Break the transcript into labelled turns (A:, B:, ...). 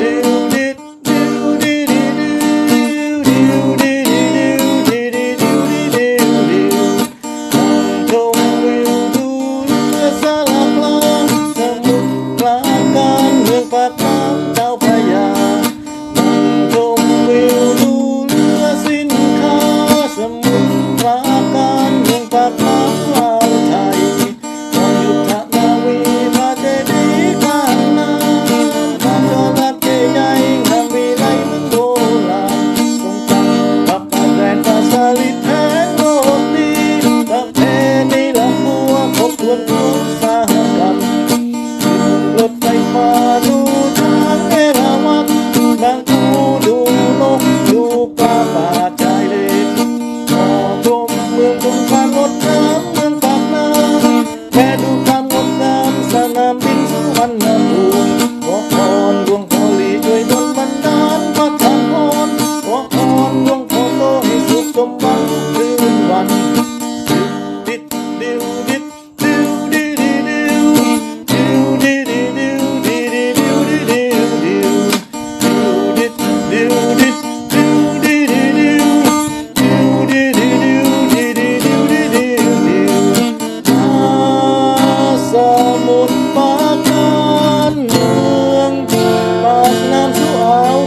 A: day. สวนอุตสาหกรรมรถไฟมาดูทางเอระวัณนั่งดูดูนกดูปลาป่าชายเลนขอชมเมืองตรงกางรถ